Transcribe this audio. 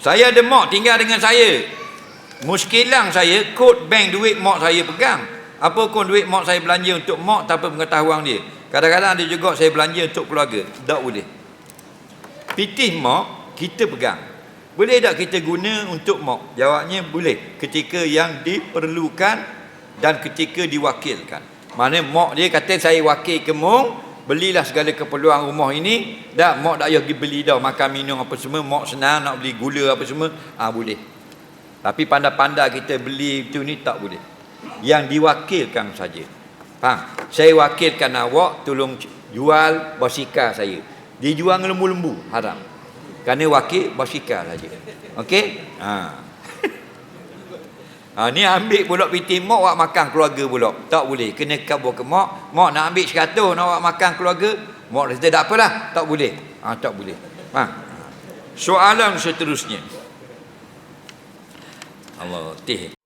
Saya ada mak tinggal dengan saya. Muskilang saya kod bank duit mak saya pegang. Apa pun duit mak saya belanja untuk mak tanpa pengetahuan dia. Kadang-kadang ada juga saya belanja untuk keluarga. Tak boleh. Pitih mak kita pegang. Boleh tak kita guna untuk mak? Jawabnya boleh. Ketika yang diperlukan dan ketika diwakilkan. Mana mak dia kata saya wakil ke mung, belilah segala keperluan rumah ini. Dah mak tak payah pergi beli dah makan minum apa semua. Mak senang nak beli gula apa semua. Ah boleh. Tapi pandai-pandai kita beli itu ni tak boleh. Yang diwakilkan saja. Faham? Saya wakilkan awak tolong jual basikal saya. Dia jual lembu-lembu haram. Kerana wakil basikal saja. Okey? Ha Ha, ni ambil pula piti mak awak makan keluarga pula. Tak boleh. Kena kabur ke mak. Mak nak ambil 100 nak awak makan keluarga. Mak kata tak apalah. Tak boleh. Ha, tak boleh. Ha. Soalan seterusnya. Allah. Tih.